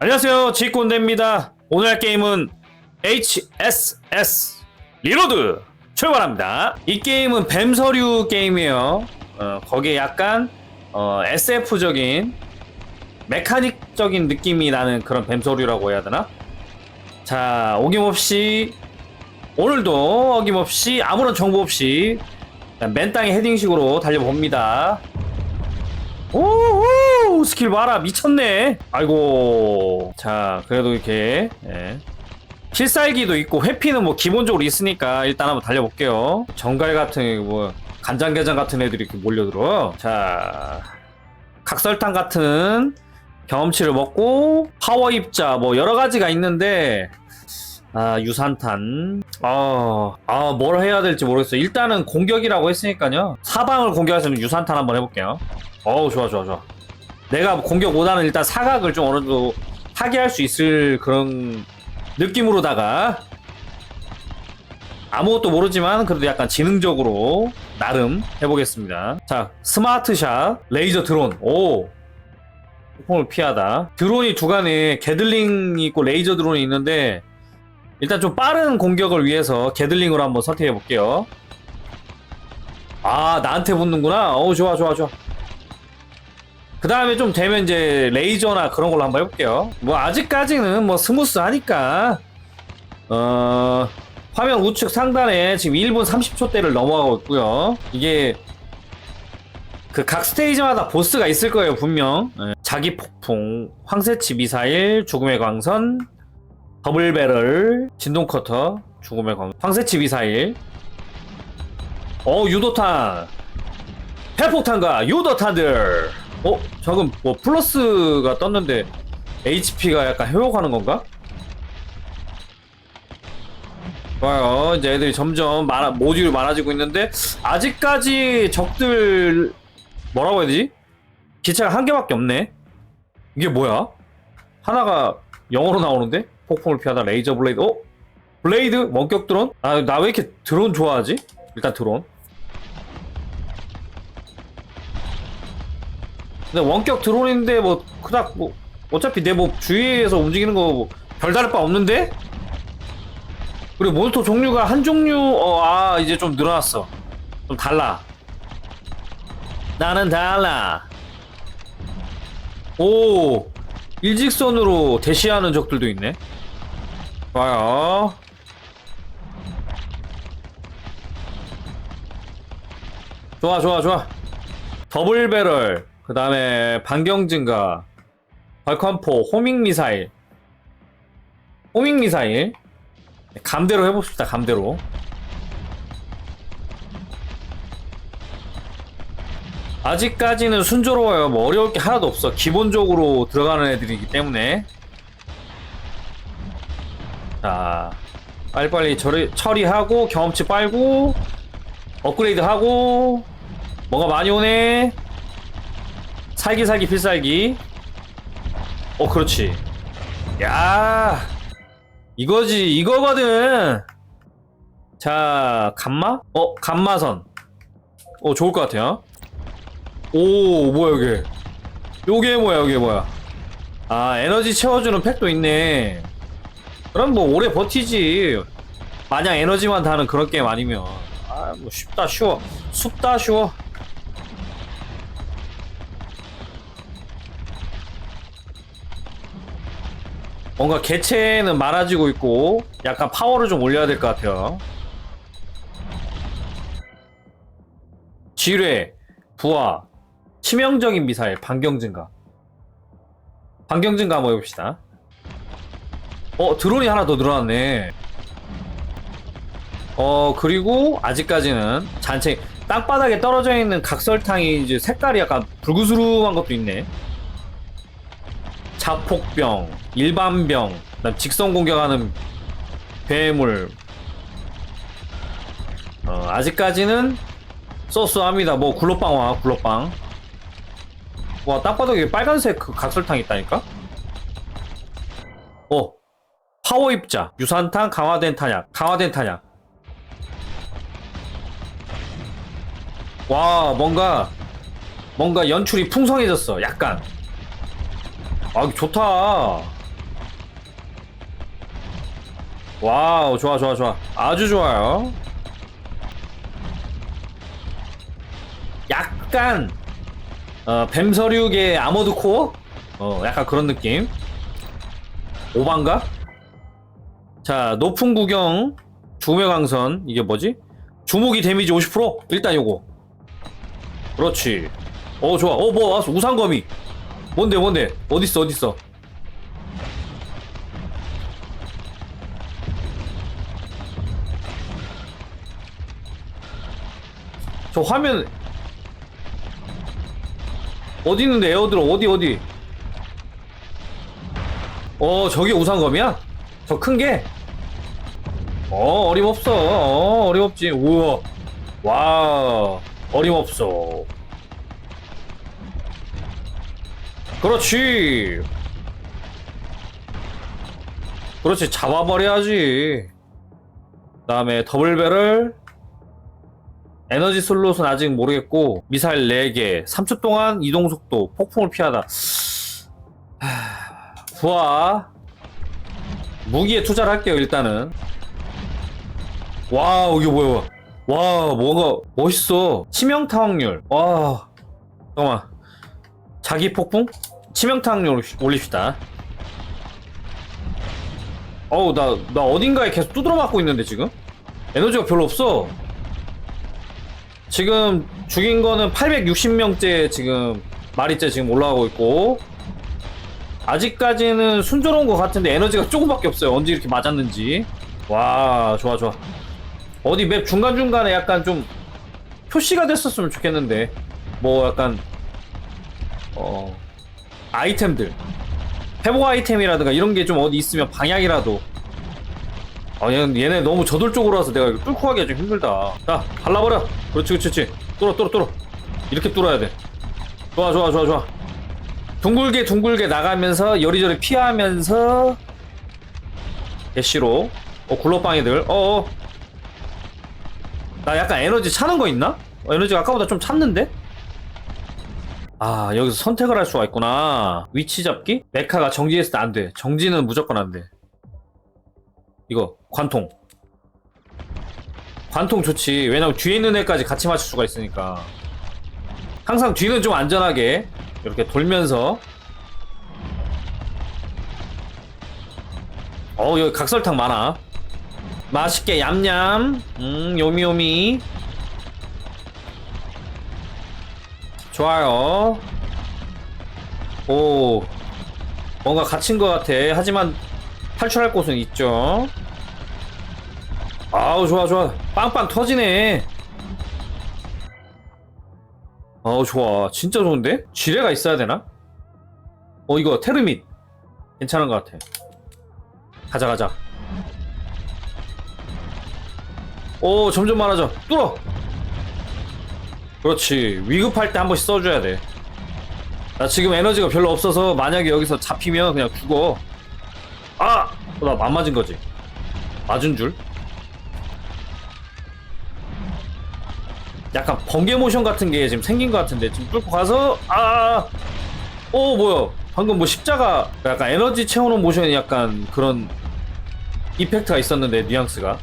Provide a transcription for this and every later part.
안녕하세요 지꼰대입니다. 오늘 할 게임은 HSS 리로드 출발합니다. 이 게임은 뱀서류 게임이에요. 어, 거기에 약간 어, SF적인 메카닉적인 느낌이 나는 그런 뱀서류라고 해야 되나? 자 어김없이 오늘도 어김없이 아무런 정보 없이 그냥 맨 땅에 헤딩식으로 달려봅니다. 오 오 스킬 봐라. 미쳤네. 아이고. 자 그래도 이렇게 예. 필살기도 있고 회피는 뭐 기본적으로 있으니까 일단 한번 달려볼게요. 정갈 같은 뭐 간장게장 같은 애들이 이렇게 몰려들어. 자 각설탕 같은 경험치를 먹고 파워 입자 뭐 여러 가지가 있는데 아 유산탄. 아아뭘 해야 될지 모르겠어요. 일단은 공격이라고 했으니까요. 사방을 공격하시면 유산탄 한번 해볼게요. 어우 좋아 좋아 좋아 내가 공격 못하는 일단 사각을 좀 어느 정도 하게 할수 있을 그런 느낌으로다가 아무것도 모르지만 그래도 약간 지능적으로 나름 해보겠습니다. 자 스마트샷 레이저 드론. 오. 폭풍을 피하다. 드론이 두 간에 게들링이 있고 레이저 드론이 있는데 일단 좀 빠른 공격을 위해서 게들링으로 한번 선택해 볼게요. 아 나한테 붙는구나. 어우 좋아 좋아 좋아 그 다음에 좀 되면 이제 레이저나 그런 걸로 한번 해볼게요. 뭐 아직까지는 뭐 스무스하니까 어 화면 우측 상단에 지금 1분 30초대를 넘어가고 있고요. 이게 그 각 스테이지마다 보스가 있을 거예요 분명. 예. 자기 폭풍, 황새치 미사일, 죽음의 광선, 더블 배럴, 진동 커터, 죽음의 광선, 황새치 미사일. 어 유도탄, 패폭탄과 유도탄들. 어? 잠깐 뭐 플러스가 떴는데 HP가 약간 회복하는 건가? 좋아요 이제 애들이 점점 많아, 모듈이 많아지고 있는데 아직까지 적들 뭐라고 해야 되지? 기체가 한 개밖에 없네 이게 뭐야? 하나가 영어로 나오는데? 폭풍을 피하다 레이저 블레이드 어? 블레이드? 원격 드론? 아 나 왜 이렇게 드론 좋아하지? 일단 드론 근데 원격 드론인데 뭐 그닥 뭐 어차피 내 뭐 주위에서 움직이는 거 별다를 바 없는데? 그리고 몬스터 종류가 한 종류 어 아 이제 좀 늘어났어. 좀 달라. 나는 달라. 오 일직선으로 대시하는 적들도 있네. 좋아요. 좋아 좋아 좋아. 더블 배럴 그 다음에 반경 증가 벌컨포 호밍 미사일. 호밍 미사일. 감대로 해봅시다 감대로. 아직까지는 순조로워요. 뭐 어려울 게 하나도 없어. 기본적으로 들어가는 애들이기 때문에. 자 빨리빨리 처리, 처리하고 경험치 빨고 업그레이드 하고 뭐가 많이 오네 살기 살기 필살기. 어 그렇지. 야 이거지 이거거든. 자 감마? 어 감마선. 어 좋을 것 같아요. 오 뭐야 이게? 요게 뭐야 요게 뭐야? 아 에너지 채워주는 팩도 있네. 그럼 뭐 오래 버티지. 마냥 에너지만 다는 그런 게임 아니면. 아 뭐 쉽다 쉬워. 숲다 쉬워 뭔가 개체는 많아지고 있고 약간 파워를 좀 올려야 될 것 같아요. 지뢰, 부하, 치명적인 미사일, 반경 증가. 반경 증가 한번 해봅시다. 어, 드론이 하나 더 늘어났네. 어, 그리고 아직까지는 잔체, 땅바닥에 떨어져 있는 각설탕이 이제 색깔이 약간 불구스름한 것도 있네. 자폭병, 일반병, 그다음 직선 공격하는 괴물. 어, 아직까지는 쏘쏘합니다. 뭐 굴러빵 와, 굴러빵. 와, 땅바닥에 빨간색 그 각설탕 있다니까? 어, 파워 입자, 유산탄 강화된 탄약, 강화된 탄약. 와, 뭔가 뭔가 연출이 풍성해졌어. 약간. 아, 좋다. 와우 좋아 좋아 좋아. 아주 좋아요. 약간 어, 뱀서류계 아머드 코어 어 약간 그런 느낌. 오반가? 자 높은 구경. 주매강선. 이게 뭐지? 주무기 데미지 50% 일단 요거. 그렇지. 어 좋아. 어뭐 왔어 우상거미 뭔데 뭔데? 어딨어 어딨어? 저 화면 어디 있는데 에어드로 어디 어디? 어 저게 우상검이야? 저 큰 게? 어 어림없어. 어 어림없지. 우와. 와 어림없어 그렇지. 그렇지 잡아버려야지. 그 다음에 더블벨을 에너지 슬롯은 아직 모르겠고 미사일 4개. 3초 동안 이동 속도 폭풍을 피하다. 하... 좋아 무기에 투자를 할게요 일단은. 와우 이게 뭐야 와 뭔가 멋있어. 치명타 확률. 와 잠깐만. 자기 폭풍 치명타 확률 올립시다. 어우 나, 나 어딘가에 계속 두드러 맞고 있는데 지금? 에너지가 별로 없어. 지금 죽인 거는 860명째 지금 마리째 지금 올라가고 있고 아직까지는 순조로운 것 같은데 에너지가 조금밖에 없어요. 언제 이렇게 맞았는지. 와 좋아 좋아. 어디 맵 중간중간에 약간 좀 표시가 됐었으면 좋겠는데. 뭐 약간 어 아이템들. 회복 아이템이라든가 이런 게 좀 어디 있으면 방향이라도. 아 얘는 얘네 너무 저돌적으로 와서 내가 이거 뚫고 가기가 좀 힘들다. 자 발라버려. 그렇지 그렇지 그렇지. 뚫어 뚫어 뚫어. 이렇게 뚫어야 돼. 좋아 좋아 좋아 좋아. 둥글게 둥글게 나가면서 여리저리 피하면서 대시로. 어 굴러빵이들. 어어. 나 약간 에너지 차는 거 있나? 어, 에너지가 아까보다 좀 찼는데? 아 여기서 선택을 할 수가 있구나. 위치 잡기? 메카가 정지했을 때 안돼. 정지는 무조건 안돼. 이거 관통. 관통 좋지. 왜냐면 뒤에 있는 애까지 같이 맞출 수가 있으니까. 항상 뒤는 좀 안전하게 이렇게 돌면서. 어 여기 각설탕 많아. 맛있게 얌얌. 음 요미요미 좋아요. 오 뭔가 갇힌 것 같아. 하지만 탈출할 곳은 있죠. 아우 좋아 좋아. 빵빵 터지네. 아우 좋아. 진짜 좋은데? 지뢰가 있어야 되나? 어 이거 테르밋. 괜찮은 것 같아. 가자 가자. 오 점점 많아져. 뚫어 그렇지. 위급할 때 한 번씩 써줘야 돼나 지금 에너지가 별로 없어서 만약에 여기서 잡히면 그냥 죽어. 아! 나 안 맞은 거지. 맞은 줄? 약간 번개 모션 같은 게 지금 생긴 것 같은데 지금 뚫고 가서 아, 오 뭐야. 방금 뭐 십자가 약간 에너지 채우는 모션이 약간 그런 이펙트가 있었는데 뉘앙스가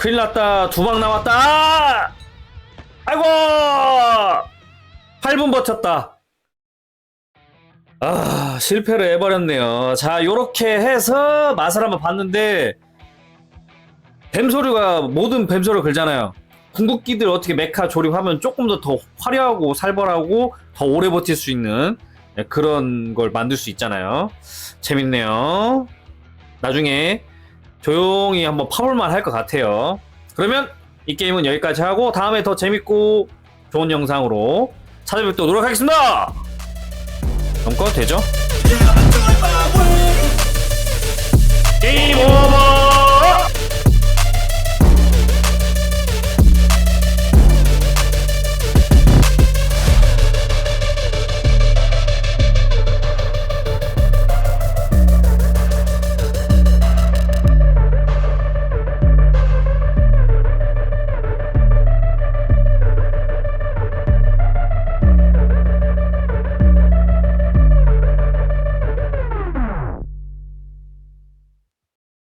큰일 났다 두방 아! 아이고 8분 버텼다 아 실패를 해버렸네요 자 요렇게 해서 맛을 한번 봤는데 뱀소류가 모든 뱀소류 걸잖아요. 궁극기들 어떻게 메카 조립하면 조금 더 더 화려하고 살벌하고 더 오래 버틸 수 있는 네, 그런 걸 만들 수 있잖아요. 재밌네요. 나중에 조용히 한번 파볼만 할 것 같아요. 그러면 이 게임은 여기까지 하고 다음에 더 재밌고 좋은 영상으로 찾아뵙도록 하겠습니다. 그럼 꺼도 되죠? 게임 오버!